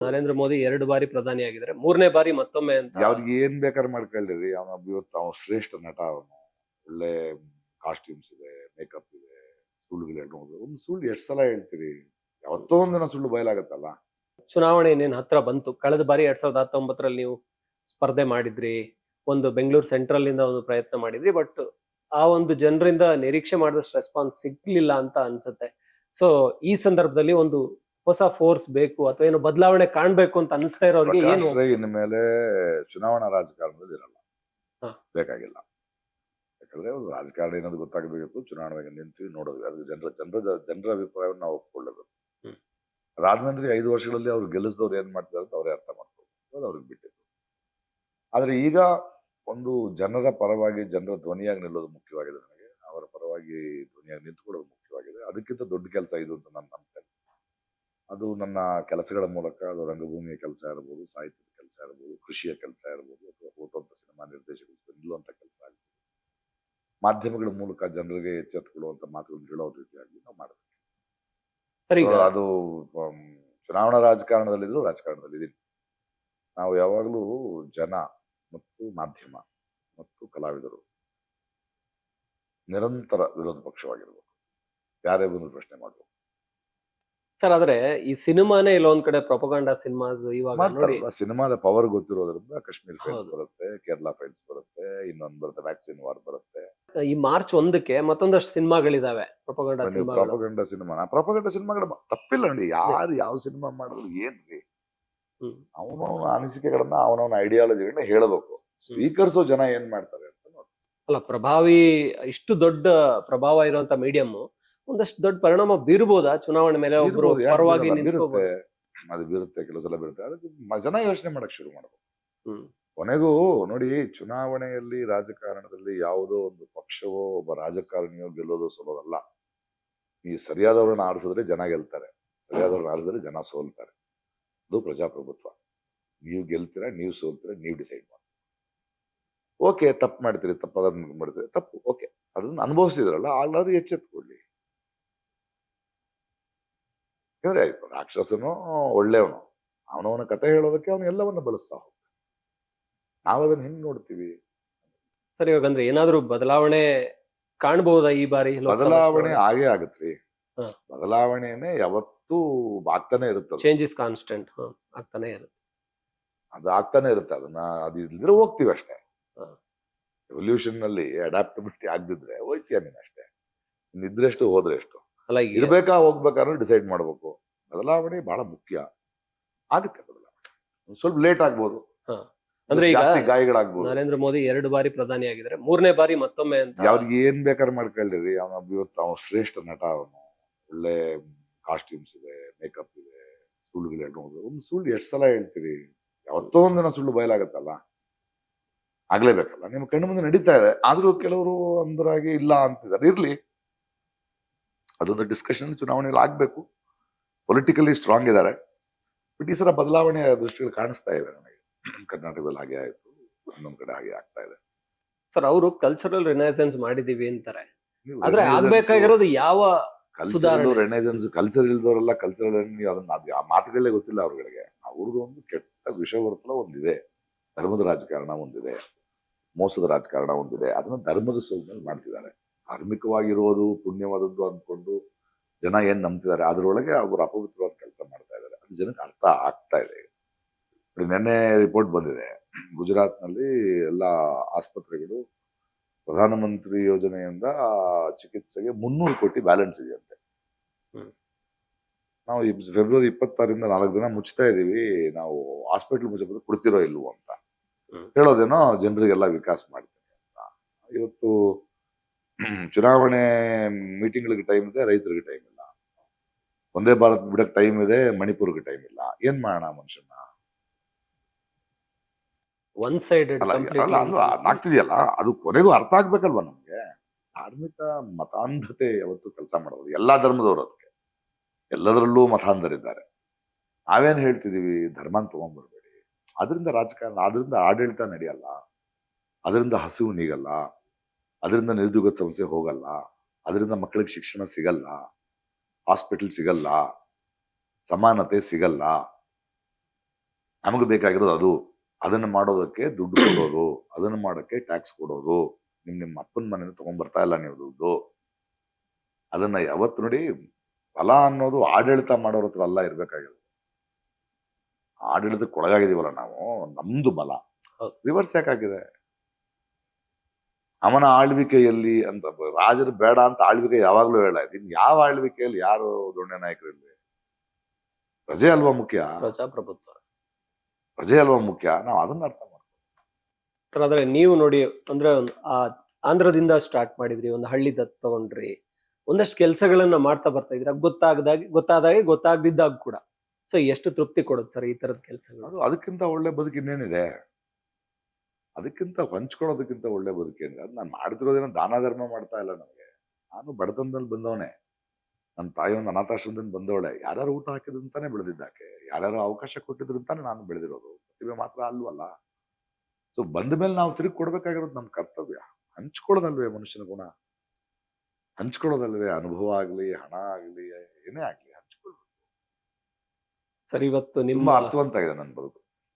ನರೇಂದ್ರ ಮೋದಿ ಎರಡು ಬಾರಿ ಪ್ರಧಾನಿ ಆಗಿದ್ರೆ ಮೂರನೇ ಬಾರಿ ಮತ್ತೊಮ್ಮೆ ಅಂತ ಅವ್ರಿಗೆ ಏನ್ ಬೇಕಾದ್ರೆ ಮಾಡ್ಕೊಳ್ಳಿರಿ. ಅವನ ಇವತ್ತು ಅವನು ಶ್ರೇಷ್ಠ ನಟ ಅವನು. ಒಳ್ಳೆ ಕಾಸ್ಟ್ಯೂಮ್ಸ್ ಇದೆ ಮೇಕಪ್ ಇದೆ ಸುಳ್ಳುಗಳು ಹೇಳ್ಬೋದು ಒಂದು ಸುಳ್ಳು ಎಷ್ಟು ಸಲ ಹೇಳ್ತೀರಿ? ಯಾವತ್ತೋ ಒಂದಿನ ಸುಳ್ಳು ಬಯಲಾಗತ್ತಲ್ಲ. ಚುನಾವಣೆ ಇನ್ನೇನು ಹತ್ರ ಬಂತು. ಕಳೆದ ಬಾರಿ ಎರಡ್ ಸಾವಿರದ ಹತ್ತೊಂಬತ್ತರಲ್ಲಿ ನೀವು ಸ್ಪರ್ಧೆ ಮಾಡಿದ್ರಿ. ಒಂದು ಬೆಂಗಳೂರು ಸೆಂಟ್ರಲ್ ಇಂದ ಒಂದು ಪ್ರಯತ್ನ ಮಾಡಿದ್ರಿ. ಬಟ್ ಆ ಒಂದು ಜನರಿಂದ ನಿರೀಕ್ಷೆ ಮಾಡಿದಷ್ಟು ರೆಸ್ಪಾನ್ಸ್ ಸಿಗ್ಲಿಲ್ಲ ಅಂತ ಅನ್ಸುತ್ತೆ. ಸೊ ಈ ಸಂದರ್ಭದಲ್ಲಿ ಒಂದು ಹೊಸ ಫೋರ್ಸ್ ಬೇಕು ಅಥವಾ ಏನು ಬದಲಾವಣೆ ಕಾಣ್ಬೇಕು ಅಂತ ಅನಿಸ್ತಾ ಇರೋರಿಗೆ ಏನು ಮೇಲೆ ಇನ್ಮೇಲೆ ಚುನಾವಣಾ ರಾಜಕಾರಣದಲ್ಲಿ ಇರಲ್ಲ. ಬೇಕಾಗಿಲ್ಲ. ಯಾಕಂದ್ರೆ ಒಂದು ರಾಜಕಾರಣ ಏನಾದ್ರು ಗೊತ್ತಾಗಬೇಕು ಚುನಾವಣೆಗೆ ನಿಂತು ನೋಡೋದು. ಅದಕ್ಕೆ ಜನರ ಜನರ ಜನರ ಅಭಿಪ್ರಾಯವನ್ನು ನಾವು ಒಪ್ಕೊಳ್ಳಬೇಕು. ಅದಾದ್ಮೇಲೆ ಐದು ವರ್ಷಗಳಲ್ಲಿ ಅವ್ರು ಗೆಲ್ಲಿಸಿದವ್ರು ಏನ್ ಮಾಡ್ತಾರೆ ಅಂತ ಅವರೇ ಅರ್ಥ ಮಾಡ್ಕೋಬೇಕು ಅವ್ರಿಗೆ ಬಿಟ್ಟಿದ್ದು. ಆದ್ರೆ ಈಗ ಒಂದು ಜನರ ಪರವಾಗಿ ಜನರ ಧ್ವನಿಯಾಗಿ ನಿಲ್ಲೋದು ಮುಖ್ಯವಾಗಿದೆ ನನಗೆ. ಅವರ ಪರವಾಗಿ ಧ್ವನಿಯಾಗಿ ನಿಂತ್ಕೊಳ್ಳೋದು ಮುಖ್ಯವಾಗಿದೆ. ಅದಕ್ಕಿಂತ ದೊಡ್ಡ ಕೆಲಸ ಇದು ಅಂತ ನಾನು ನಂಬ್ತೇನೆ ಅದು ನನ್ನ ಕೆಲಸಗಳ ಮೂಲಕ ಅದು ರಂಗಭೂಮಿಯ ಕೆಲಸ ಇರ್ಬೋದು ಸಾಹಿತ್ಯದ ಕೆಲಸ ಇರ್ಬೋದು ಕೃಷಿಯ ಕೆಲಸ ಇರ್ಬೋದು ಅಥವಾ ಓದುವಂಥ ಸಿನಿಮಾ ನಿರ್ದೇಶಕರು ನಿಲ್ಲುವಂಥ ಕೆಲಸ ಆಗ್ಬೋದು. ಮಾಧ್ಯಮಗಳ ಮೂಲಕ ಜನರಿಗೆ ಎಚ್ಚೆತ್ತುಕೊಳ್ಳುವಂಥ ಮಾತುಗಳನ್ನು ಹೇಳೋ ರೀತಿಯಾಗಿ ನಾವು ಮಾಡಬೇಕು ಸರಿ ಅದು ಚುನಾವಣಾ ರಾಜಕಾರಣದಲ್ಲಿದ್ದರೂ ರಾಜಕಾರಣದಲ್ಲಿ ಇದೀನಿ. ನಾವು ಯಾವಾಗಲೂ ಜನ ಮತ್ತು ಮಾಧ್ಯಮ ಮತ್ತು ಕಲಾವಿದರು ನಿರಂತರ ವಿರೋಧ ಪಕ್ಷವಾಗಿರ್ಬೇಕು. ಯಾರೇ ಬಂದು ಪ್ರಶ್ನೆ ಮಾಡಬೇಕು. ಸರ್ ಆದ್ರೆ ಈ ಸಿನಿಮಾನೇ ಇಲ್ಲೊಂದ್ ಕಡೆ ಪ್ರೊಪಗಂಡ ಸಿನಿಮಾಸ್ ಇವಾಗ ನೋಡಿ. ಸಿನಿಮಾದ ಪವರ್ ಗೊತ್ತಿರೋದ್ರಿಂದ ಕಾಶ್ಮೀರ್ ಫೈಲ್ಸ್ ಬರುತ್ತೆ ಕೇರಳ ಫೈಲ್ಸ್ ಬರುತ್ತೆ ಇನ್ನೊಂದ್ ಬರುತ್ತೆ ವ್ಯಾಕ್ಸಿನ್ ವಾರ್ ಬರುತ್ತೆ. ಈ ಮಾರ್ಚ್ ಒಂದಕ್ಕೆ ಮತ್ತೊಂದಷ್ಟು ಸಿನಿಮಾಗಳಿದಾವೆ ಪ್ರೊಪಗಂಡ ಸಿನಿಮಾ ಪ್ರಾಪಗಂಡ ಸಿನಿಮಾ. ಪ್ರೊಪಗಂಡ ಸಿನಿಮಾಗಳ ತಪ್ಪಿಲ್ಲ ನೋಡಿ ಯಾರು ಯಾವ ಸಿನಿಮಾ ಮಾಡಿದ್ರು ಏನ್ರಿ. ಅವನವನ ಅನಿಸಿಕೆಗಳನ್ನ ಅವನವನ ಐಡಿಯಾಲಜಿಗಳನ್ನ ಹೇಳಬೇಕು. ಸ್ವೀಕರಿಸೋ ಜನ ಏನ್ ಮಾಡ್ತಾರೆ ಅಂತ ನೋಡಿ ಅಲ್ಲ ಪ್ರಭಾವಿ ಇಷ್ಟು ದೊಡ್ಡ ಪ್ರಭಾವ ಇರುವಂತ ಮೀಡಿಯಂ ಒಂದಷ್ಟು ದೊಡ್ಡ ಪರಿಣಾಮ ಬೀರ್ಬೋದಾ? ಚುನಾವಣೆ ಮೇಲೆ ಒಬ್ರು ಯಾಕ್ ಪರವಾಗಿ ಬೀರಲ್ಲ? ನಿಂತ್ಕೋಬಹುದು ಬೀರುತ್ತೆ. ಅದು ಬೀರುತ್ತೆ ಕೆಲವು ಸಲ ಬೀರುತ್ತೆ. ಅದಕ್ಕೆ ಮ- ಜನ ಯೋಚನೆ ಮಾಡಕ್ ಶುರು ಮಾಡಬೇಕು ಹ್ಮ್. ಕೊನೆಗೂ ನೋಡಿ ಚುನಾವಣೆಯಲ್ಲಿ ರಾಜಕಾರಣದಲ್ಲಿ ಯಾವುದೋ ಒಂದು ಪಕ್ಷವೋ ಒಬ್ಬ ರಾಜಕಾರಣಿಯೋ ಗೆಲ್ಲೋದು ಸೋಲೋದಲ್ಲ ಈ ಸರಿಯಾದವ್ರನ್ನ ಆರಿಸಿದ್ರೆ ಜನ ಗೆಲ್ತಾರೆ. ಸರಿಯಾದವ್ರನ್ನ ಆರಿಸಿದ್ರೆ ಜನ ಸೋಲ್ತಾರೆ. ಅದು ಪ್ರಜಾಪ್ರಭುತ್ವ. ನೀವು ಗೆಲ್ತೀರಾ ನೀವು ಸೋಲ್ತೀರಾ ನೀವು ಡಿಸೈಡ್ ಮಾಡಿ. ಓಕೆ ತಪ್ಪು ಮಾಡ್ತೀರಿ ತಪ್ಪು ಅದನ್ನ ಮಾಡ್ತೀರಿ ತಪ್ಪು ಓಕೆ. ಅದನ್ನ ಅನುಭವಿಸಿದ್ರಲ್ಲ ಆಗ್ಲಾದ್ರೂ ಎಚ್ಚೆತ್ಕೊಳ್ಳಿ. ಯಾಕಂದ್ರೆ ರಾಕ್ಷಸನು ಒಳ್ಳೆಯವನು. ಅವನವನ ಕತೆ ಹೇಳೋದಕ್ಕೆ ಅವನು ಎಲ್ಲವನ್ನ ಬಳಸ್ತಾ ಹೋಗ್ತಾನೆ. ನಾವದನ್ನ ಹೆಂಗ್ ನೋಡ್ತೀವಿ? ಸರಿ ಇವಾಗ ಅಂದ್ರೆ ಏನಾದ್ರೂ ಬದಲಾವಣೆ ಕಾಣಬಹುದಾ ಈ ಬಾರಿ ಬದಲಾವಣೆ ಆಗೇ ಆಗತ್ರಿ. ಬದಲಾವಣೆನೆ ಯಾವತ್ತೂ ಆಗ್ತಾನೆ ಇರುತ್ತೆ ಚೇಂಜಸ್ ಕಾನ್ಸ್ಟೆಂಟ್ ಆಗ್ತಾನೆ ಇರುತ್ತೆ. ಅದು ಆಗ್ತಾನೆ ಇರುತ್ತೆ. ಅದನ್ನ ಅದು ಇಲ್ದಿದ್ರೆ ಹೋಗ್ತೀವಿ ಅಷ್ಟೇ. ಎವಲ್ಯೂಷನ್ನಲ್ಲಿ ಅಡಾಪ್ಟಬಿಲಿಟಿ ಆಗದಿದ್ರೆ ಹೋಯ್ತೀಯ ನೀನ್ ಅಷ್ಟೇ. ನಿದ್ರೆಷ್ಟು ಹೋದ್ರೆ ಎಷ್ಟು? ಅಲ್ಲ ಇರ್ಬೇಕಾ ಹೋಗ್ಬೇಕಾದ್ರೆ ಡಿಸೈಡ್ ಮಾಡ್ಬೇಕು. ಬದಲಾವಣೆ ಬಹಳ ಮುಖ್ಯ. ಆಗುತ್ತೆ ಬದಲಾವಣೆ. ಸ್ವಲ್ಪ ಲೇಟ್ ಆಗ್ಬೋದು. ಅಂದ್ರೆ ಈಗ ಜಾಸ್ತಿ ಗಾಯಗಳಾಗ್ಬೋದು. ನರೇಂದ್ರ ಮೋದಿ ಎರಡು ಬಾರಿ ಪ್ರಧಾನಿ ಆಗಿದ್ರೆ ಮೂರನೇ ಬಾರಿ ಮತ್ತೊಮ್ಮೆ ಅಂತ ಯಾವ್ರಿಗೆ ಏನ್ ಬೇಕಾದ್ರೆ ಮಾಡ್ಕೊಳ್ಳಿರಿ. ಅವನ ಇವತ್ತು ಅವನು ಶ್ರೇಷ್ಠ ನಟ ಅವನು. ಒಳ್ಳೆ ಕಾಸ್ಟ್ಯೂಮ್ಸ್ ಇದೆ ಮೇಕಪ್ ಇದೆ ಸುಳ್ಳು ಹೇಳೋದು ಒಂದು ಸುಳ್ಳು ಎಷ್ಟು ಸಲ ಹೇಳ್ತೀರಿ? ಯಾವತ್ತೋ ಒಂದಿನ ಸುಳ್ಳು ಬಯಲಾಗತ್ತಲ್ಲ. ಆಗ್ಲೇಬೇಕಲ್ಲ. ನಿಮ್ಮ ಕಣ್ಣು ಮುಂದೆ ನಡೀತಾ ಇದೆ. ಆದ್ರೂ ಕೆಲವರು ಅಂದರಾಗಿ ಇಲ್ಲ ಅಂತಿದ್ದಾರೆ. ಇರ್ಲಿ. ಅದೊಂದು ಡಿಸ್ಕಷನ್ ಚುನಾವಣೆಯಲ್ಲಿ ಆಗ್ಬೇಕು. ಪೊಲಿಟಿಕಲಿ ಸ್ಟ್ರಾಂಗ್ ಇದ್ದಾರೆ. ಬಟ್ ಈ ಸಲ ಬದಲಾವಣೆಯ ದೃಷ್ಟಿಗಳು ಕಾಣಿಸ್ತಾ ಇದೆ ನನಗೆ. ಕರ್ನಾಟಕದಲ್ಲಿ ಹಾಗೆ ಆಯ್ತು ಇನ್ನೊಂದು ಕಡೆ ಹಾಗೆ ಆಗ್ತಾ ಇದೆ. ಸರ್ ಅವರು ಕಲ್ಚರಲ್ ರಿನೈಸೆನ್ಸ್ ಮಾಡಿದೀವಿ ಅಂತಾರೆ. ಆದ್ರೆ ಆಗ್ಬೇಕಾಗಿರೋದು ಯಾವ ರೆನೈಸೆನ್ಸ್ ಸುಧಾರಣೆ. ರೆನೆಸೆನ್ಸ್ ಕಲ್ಚರ್ ಇಲ್ದವರೆಲ್ಲ ಕಲ್ಚರಲ್ ಅದನ್ನ ಅದ್ ಆ ಮಾತುಗಳೇ ಗೊತ್ತಿಲ್ಲ ಅವ್ರಗಳಿಗೆ. ಅವ್ರದ್ದು ಒಂದು ಕೆಟ್ಟ ವಿಷವರ್ತನ ಒಂದಿದೆ. ಧರ್ಮದ ರಾಜಕಾರಣ ಒಂದಿದೆ. ಮೋಸದ ರಾಜಕಾರಣ ಒಂದಿದೆ. ಅದನ್ನ ಧರ್ಮದ ಸೋಲ್ಮೇಲೆ ಮಾಡ್ತಿದ್ದಾರೆ. ಧಾರ್ಮಿಕವಾಗಿರೋದು ಪುಣ್ಯವಾದದ್ದು ಅಂದ್ಕೊಂಡು ಜನ ಏನ್ ನಂಬ್ತಿದ್ದಾರೆ ಅದರೊಳಗೆ ಅವರು ಅಪವಿತ್ರವಾದ ಕೆಲಸ ಮಾಡ್ತಾ ಇದ್ದಾರೆ. ಅದು ಜನಕ್ಕೆ ಅರ್ಥ ಆಗ್ತಾ ಇದೆ. ನಿನ್ನೆ ರಿಪೋರ್ಟ್ ಬಂದಿದೆ. ಗುಜರಾತ್ನಲ್ಲಿ ಎಲ್ಲ ಆಸ್ಪತ್ರೆಗಳು ಪ್ರಧಾನಮಂತ್ರಿ ಯೋಜನೆಯಿಂದ ಚಿಕಿತ್ಸೆಗೆ ಮುನ್ನೂರು ಕೋಟಿ ಬ್ಯಾಲೆನ್ಸ್ ಇದೆಯಂತೆ. ನಾವು ಫೆಬ್ರವರಿ ಇಪ್ಪತ್ತಾರಿಂದ ನಾಲ್ಕು ದಿನ ಮುಚ್ತಾ ಇದೀವಿ ನಾವು ಹಾಸ್ಪಿಟಲ್ ಮುಚ್ಚಬೇಕು ಕೊಡ್ತಿರೋ ಇಲ್ವೋ ಅಂತ. ಹೇಳೋದೇನೋ ಜನರಿಗೆಲ್ಲ ವಿಕಾಸ ಮಾಡ್ತೀನಿ ಅಂತ. ಇವತ್ತು ಚುನಾವಣೆ ಮೀಟಿಂಗ್ಗಳಿಗೆ ಟೈಮ್ ಇದೆ ರೈತರಿಗೆ ಟೈಮ್ ಇಲ್ಲ. ಒಂದೇ ಭಾರತ್ ಬಿಡಕ್ಕೆ ಟೈಮ್ ಇದೆ ಮಣಿಪುರ್ಗೆ ಟೈಮ್ ಇಲ್ಲ. ಏನ್ ಮಾಡೋಣ ಮನುಷ್ಯನ? ಒನ್ ಸೈಡ್ ಆಗ್ತಿದೆಯಲ್ಲ ಅದು ಕೊನೆಗೂ ಅರ್ಥ ಆಗ್ಬೇಕಲ್ವಾ ನಮ್ಗೆ? ಧಾರ್ಮಿಕ ಮತಾಂಧತೆ ಯಾವತ್ತು ಕೆಲಸ ಮಾಡೋದು ಎಲ್ಲಾ ಧರ್ಮದವರು ಅದಕ್ಕೆ ಎಲ್ಲದರಲ್ಲೂ ಮತಾಂಧರಿದ್ದಾರೆ ನಾವೇನ್ ಹೇಳ್ತಿದೀವಿ? ಧರ್ಮನ್ ತಗೊಂಡ್ಬರ್ಬೇಡಿ. ಅದರಿಂದ ರಾಜಕಾರಣ ಅದರಿಂದ ಆಡಳಿತ ನಡೆಯಲ್ಲ. ಅದರಿಂದ ಹಸಿವು ನೀಗಲ್ಲ. ಅದರಿಂದ ನಿರುದ್ಯೋಗದ ಸಮಸ್ಯೆ ಹೋಗಲ್ಲ. ಅದರಿಂದ ಮಕ್ಕಳಿಗೆ ಶಿಕ್ಷಣ ಸಿಗಲ್ಲ. ಹಾಸ್ಪಿಟಲ್ ಸಿಗಲ್ಲ. ಸಮಾನತೆ ಸಿಗಲ್ಲ. ನಮಗೆ ಬೇಕಾಗಿರೋದು ಅದು. ಅದನ್ನ ಮಾಡೋದಕ್ಕೆ ದುಡ್ಡು ಕೊಡೋದು. ಅದನ್ನ ಮಾಡೋಕ್ಕೆ ಟ್ಯಾಕ್ಸ್ ಕೊಡೋದು. ನಿಮ್ಮ ನಿಮ್ಮ ಅಪ್ಪನ ಮನೆಯಿಂದ ತೊಗೊಂಡ್ಬರ್ತಾ ಇಲ್ಲ ನೀವು ದುಡ್ಡು. ಅದನ್ನ ಯಾವತ್ತು ನೋಡಿ ಫಲ ಅನ್ನೋದು ಆಡಳಿತ ಮಾಡೋರ ಹತ್ರ ಅಲ್ಲ ಇರ್ಬೇಕಾಗಿರೋದು. ಆಡಳಿತಕ್ಕೆ ಒಳಗಾಗಿದೀವಲ್ಲ ನಾವು. ನಮ್ದು ಬಲ. ರಿವರ್ಸ್ ಯಾಕಾಗಿದೆ? ಅವನ ಆಳ್ವಿಕೆಯಲ್ಲಿ ಅಂತ ರಾಜರು ಬೇಡ ಅಂತ ಆಳ್ವಿಕೆ ಯಾವಾಗ್ಲೂ ಹೇಳ ಇನ್ ಯಾವ ಆಳ್ವಿಕೆಯಲ್ಲಿ ಯಾರು ದೊಣ್ಣೆ ನಾಯಕರಿಲ್ವೇ ಪ್ರಜೆ ಅಲ್ವಾ ಮುಖ್ಯ? ಪ್ರಜಾಪ್ರಭುತ್ವ. ಪ್ರಜೆ ಅಲ್ವಾ ಮುಖ್ಯ? ನಾವು ಅದನ್ನ ಅರ್ಥ ಮಾಡ್ತೀವಿ ಆದ್ರೆ ನೀವು ನೋಡಿ ಅಂದ್ರೆ ಆ ಆಂಧ್ರದಿಂದ ಸ್ಟಾರ್ಟ್ ಮಾಡಿದ್ರಿ ಒಂದು ಹಳ್ಳಿ ದತ್ ತಗೊಂಡ್ರಿ. ಒಂದಷ್ಟು ಕೆಲಸಗಳನ್ನ ಮಾಡ್ತಾ ಬರ್ತಾ ಇದ್ರಿ ಗೊತ್ತಾಗದಾಗಿ ಗೊತ್ತಾದಾಗೆ ಗೊತ್ತಾಗದಿದ್ದಾಗ ಕೂಡ. ಸೊ ಎಷ್ಟು ತೃಪ್ತಿ ಕೊಡುತ್ತೆ ಸರ್ ಈ ತರದ ಕೆಲಸಗಳು? ಅದು ಅದಕ್ಕಿಂತ ಒಳ್ಳೆ ಬದುಕು ಇನ್ನೇನಿದೆ ಅದಕ್ಕಿಂತ ಹಂಚ್ಕೊಳ್ಳೋದಕ್ಕಿಂತ ಒಳ್ಳೆ ಬದುಕೇನಿದೆ ಅದು ನಾನು ಮಾಡ್ತಿರೋದೇನೋ ದಾನ ಧರ್ಮ ಮಾಡ್ತಾ ಇಲ್ಲ ನನಗೆ ನಾನು ಬಡತನದಲ್ಲಿ ಬಂದವನೇ. ನನ್ನ ತಾಯಿ ಒಂದು ಅನಾಥಾಶ್ರಮದಿಂದ ಬಂದವಳೆ. ಯಾರ್ಯಾರು ಊಟ ಹಾಕಿದ್ರಂತಾನೆ ಬೆಳೆದಿದ್ದಾಕೆ ಯಾರ್ಯಾರು ಅವಕಾಶ ಕೊಟ್ಟಿದ್ರಂತಾನೆ ನಾನು ಬೆಳೆದಿರೋದು. ಪ್ರತಿಭೆ ಮಾತ್ರ ಅಲ್ವಲ್ಲ. ಸೊ ಬಂದ ಮೇಲೆ ನಾವು ತಿರುಗಿ ಕೊಡ್ಬೇಕಾಗಿರೋದು ನಮ್ಮ ಕರ್ತವ್ಯ. ಹಂಚ್ಕೊಳ್ಳೋದಲ್ವೇ ಮನುಷ್ಯನ ಗುಣ. ಹಂಚ್ಕೊಳ್ಳೋದಲ್ವೇ ಅನುಭವ ಆಗ್ಲಿ ಹಣ ಆಗ್ಲಿ ಏನೇ ಆಗ್ಲಿ ಹಂಚ್ಕೊಳ್ಳೋದು ಸರಿ ಇವತ್ತು ನಿಮ್ಮ ಅರ್ಥವಂತ ಇದೆ ನನ್ನ ಬದುಕು.